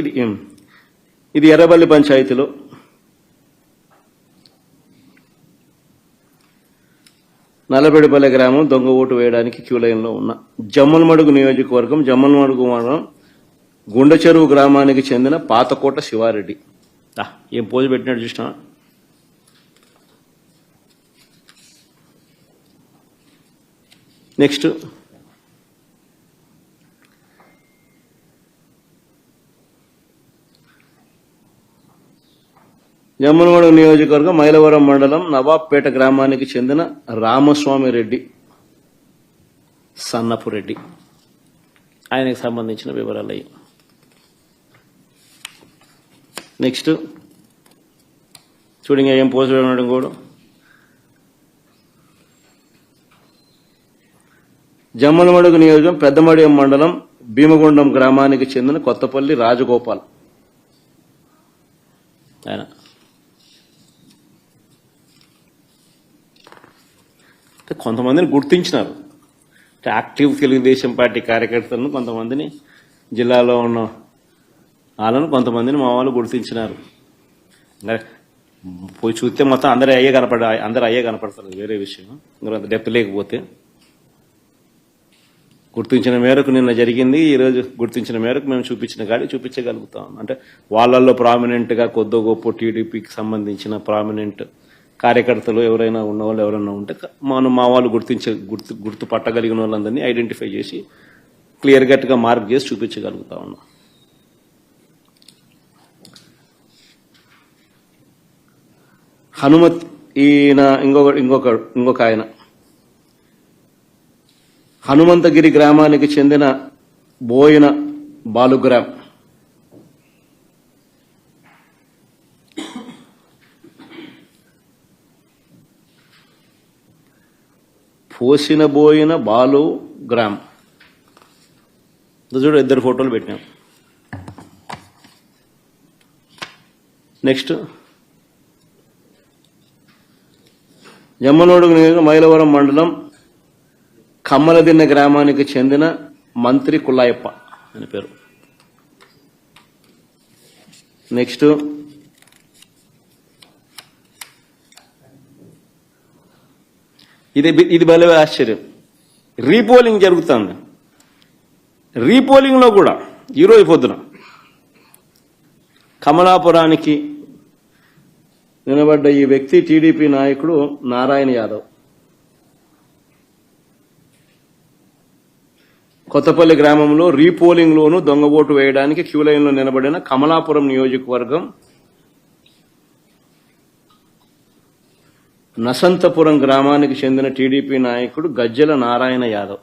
ఇది ఇది ఎర్రబల్లి పంచాయతీలో. నల్లబెడిపల్లె గ్రామం దొంగ ఓటు వేయడానికి క్యూ లైన్లో ఉన్న జమ్మలమడుగు నియోజకవర్గం జమ్మలమడుగు మండలం గుండెచెరువు గ్రామానికి చెందిన పాతకోట శివారెడ్డి. ఏం పోజు పెట్టినాడు చూసినా? నెక్స్ట్. జమ్మలమడుగు నియోజకవర్గం మైలవరం మండలం నవాబ్పేట గ్రామానికి చెందిన రామస్వామి రెడ్డి సన్నపు రెడ్డి. ఆయనకు సంబంధించిన వివరాలు అయ్యి. నెక్స్ట్ చూడండి ఏం పోస్ట్ ఉండడం కూడా జమ్మలమడుగు నియోజకం పెద్దమడియం మండలం భీమగుండం గ్రామానికి చెందిన కొత్తపల్లి రాజగోపాల్. ఆయన. కొంతమందిని గుర్తించినారు. యాక్టివ్ తెలుగుదేశం పార్టీ కార్యకర్తలను కొంతమందిని జిల్లాలో ఉన్న వాళ్ళను కొంతమందిని మా వాళ్ళు గుర్తించినారు. పోయి చూస్తే మొత్తం అందరూ అయ్యే కనపడ అందరూ అయ్యే కనపడతారు వేరే విషయం. అంత డెప్త్ లేకపోతే. గుర్తించిన మేరకు నిన్న జరిగింది ఈరోజు గుర్తించిన మేరకు మేము చూపించిన గాడి చూపించగలుగుతాం. అంటే వాళ్ళల్లో ప్రామినెంట్గా కొద్దో గొప్ప టీడీపీకి సంబంధించిన ప్రామినెంట్ కార్యకర్తలు ఎవరైనా ఉన్న వాళ్ళు ఎవరైనా ఉంటే మనం మా వాళ్ళు గుర్తించే గుర్తు గుర్తు పట్టగలిగిన వాళ్ళందరినీ ఐడెంటిఫై చేసి క్లియర్ కట్గా మార్క్ చేసి చూపించగలుగుతా ఉన్నాం. హనుమత్ ఈయన ఇంకొక ఇంకొక ఇంకొక ఆయన. హనుమంతగిరి గ్రామానికి చెందిన బోయిన బాలుగ్రామ్. పోసిన బోయిన బాలు గ్రామ్. చూడ చూడు ఇద్దరు ఫోటోలు పెట్టినాం. నెక్స్ట్. జమ్మనోడుగు మైలవరం మండలం కమ్మలదిన్న గ్రామానికి చెందిన మంత్రి కుల్లాయప్ప అని పేరు. నెక్స్ట్. ఇది ఇది భలే ఆశ్చర్యం. రీపోలింగ్ జరుగుతుంది. రీపోలింగ్లో కూడా ఈరోజు పొద్దున కమలాపురానికి నిలబడ్డ ఈ వ్యక్తి టీడీపీ నాయకుడు నారాయణ యాదవ్. కొత్తపల్లి గ్రామంలో రీపోలింగ్లోను దొంగ ఓటు వేయడానికి క్యూ నిలబడిన కమలాపురం నియోజకవర్గం నసంతపురం గ్రామానికి చెందిన టీడీపీ నాయకుడు గజ్జల నారాయణ యాదవ్.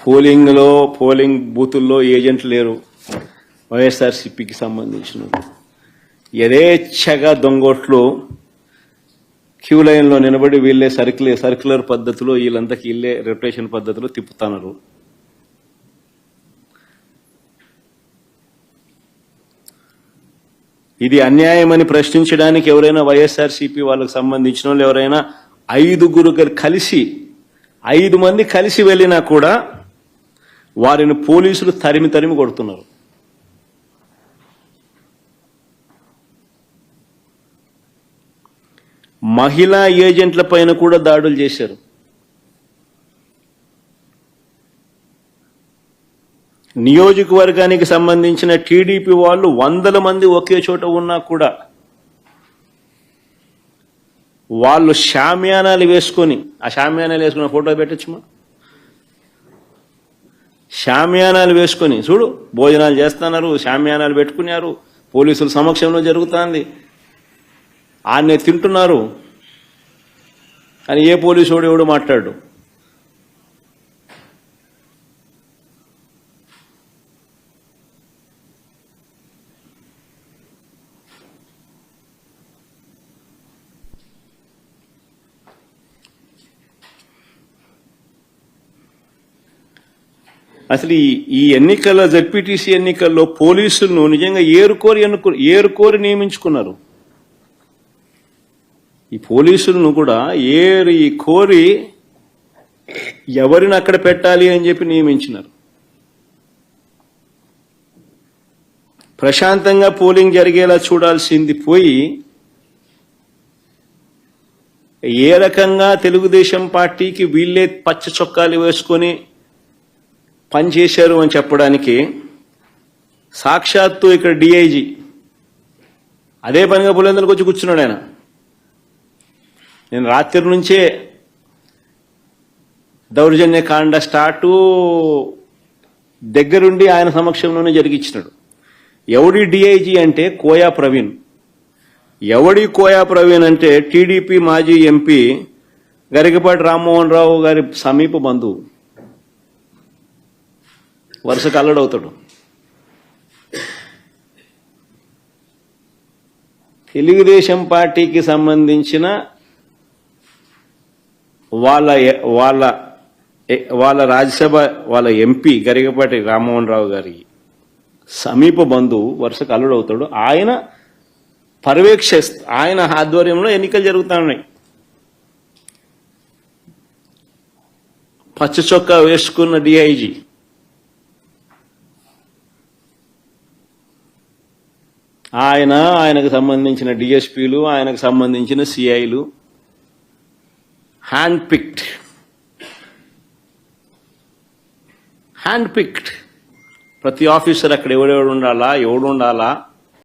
పోలింగ్లో పోలింగ్ బూతుల్లో ఏజెంట్లు లేరు. వైఎస్ఆర్సీపీకి సంబంధించిన యథేచ్ఛగా దొంగోట్లు క్యూ లైన్లో నిలబడి వీళ్ళే సర్క్యులర్ సర్క్యులర్ పద్ధతిలో వీళ్ళంతా వీళ్ళే రొటేషన్ పద్ధతిలో తిప్పుతున్నారు. ఇది అన్యాయమని ప్రశ్నించడానికి ఎవరైనా వైఎస్ఆర్సీపీ వాళ్ళకి సంబంధించిన వాళ్ళు ఎవరైనా ఐదుగురు కలిసి ఐదు మంది కలిసి వెళ్ళినా కూడా వారిని పోలీసులు తరిమి తరిమి కొడుతున్నారు. మహిళా ఏజెంట్ల పైన కూడా దాడులు చేశారు. నియోజకవర్గానికి సంబంధించిన టీడీపీ వాళ్ళు వందల మంది ఒకే చోట ఉన్నా కూడా వాళ్ళు షామ్యానాలు వేసుకొని ఆ షామ్యానాలు వేసుకున్న ఫోటో పెట్టచ్చుమా? షామ్యానాలు వేసుకొని చూడు భోజనాలు చేస్తున్నారు షామ్యానాలు పెట్టుకున్నారు పోలీసుల సమక్షంలో జరుగుతుంది. ఆయన్నే తింటున్నారు. అని ఏ పోలీసు వాడు ఎవడు మాట్లాడు? అసలు ఈ ఎన్నికల జడ్పీటీసీ ఎన్నికల్లో పోలీసులను నిజంగా ఏరుకోరి ఎన్నుకు ఏరుకోరి నియమించుకున్నారు. ఈ పోలీసులను కూడా ఏరి కోరి ఎవరిని అక్కడ పెట్టాలి అని చెప్పి నియమించినారు. ప్రశాంతంగా పోలింగ్ జరిగేలా చూడాల్సింది పోయి ఏ రకంగా తెలుగుదేశం పార్టీకి వీళ్ళే పచ్చ చొక్కాలు వేసుకొని పనిచేశారు అని చెప్పడానికి సాక్షాత్తు ఇక్కడ డిఐజీ. అదే పనిగా పులివెందులకు వచ్చి కూర్చున్నాడు ఆయన. నేను రాత్రి నుంచే దౌర్జన్య కాండ స్టార్టు దగ్గరుండి ఆయన సమక్షంలోనే జరిగించినాడు ఎవడి డిఐజీ అంటే కోయా ప్రవీణ్. ఎవడి కోయా ప్రవీణ్ అంటే టీడీపీ మాజీ ఎంపీ గరికపాటి రామ్మోహన్ రావు గారి సమీప బంధువు. వరుసకు అల్లుడవుతాడు తెలుగుదేశం పార్టీకి సంబంధించిన వాళ్ళ వాళ్ళ వాళ్ళ రాజ్యసభ వాళ్ళ ఎంపీ గరిగపాటి రామ్మోహన్ రావు గారి సమీప బంధువు వరుసకు అల్లుడవుతాడు ఆయన పర్యవేక్ష ఆయన ఆధ్వర్యంలో ఎన్నికలు జరుగుతున్నాయి పచ్చ చొక్కా వేసుకున్న డిఐజీ ఆయన ఆయనకు సంబంధించిన డిఎస్పీలు ఆయనకు సంబంధించిన సిఐలు హ్యాండ్ పిక్డ్ హ్యాండ్ పిక్డ్ ప్రతి ఆఫీసర్ అక్కడ ఎవడెవడు ఉండాలా ఎవడు ఉండాలా?